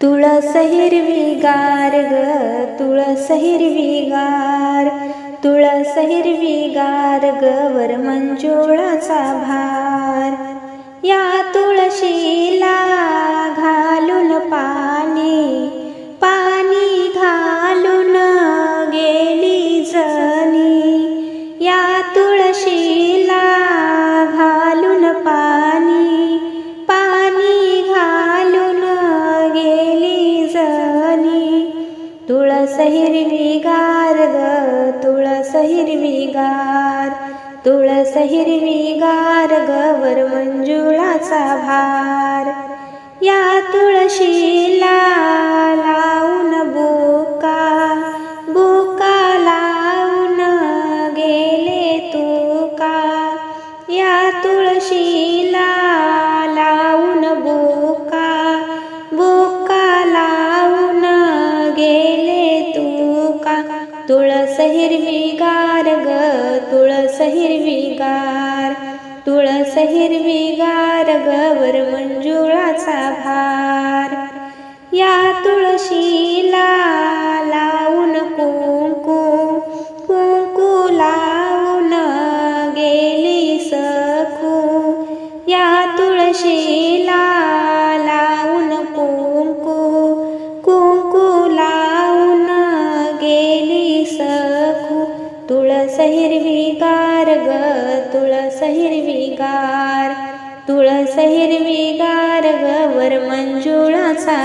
तुळस हिरवी गार ग तुळस हिरवी गार तुळस हिरवी गार ग वर मंजुळाचा भार. तुळस हिरवी गार ग तुळस हिरवी गार तुळस हिरवी गार ग वर मंजुळाचा भार. या तुळशीला लावून बोका बोका लावून गेले तुका. या तुळशीला तुळस हिरवी गार ग तुळस हिरवी गार तुळस हिरवी गार ग वर मंजुळाचा भार. या तुळशीला तुळस ग तुळस हिरवी गार तुळस हिरवी गार ग वर मंजुळाचा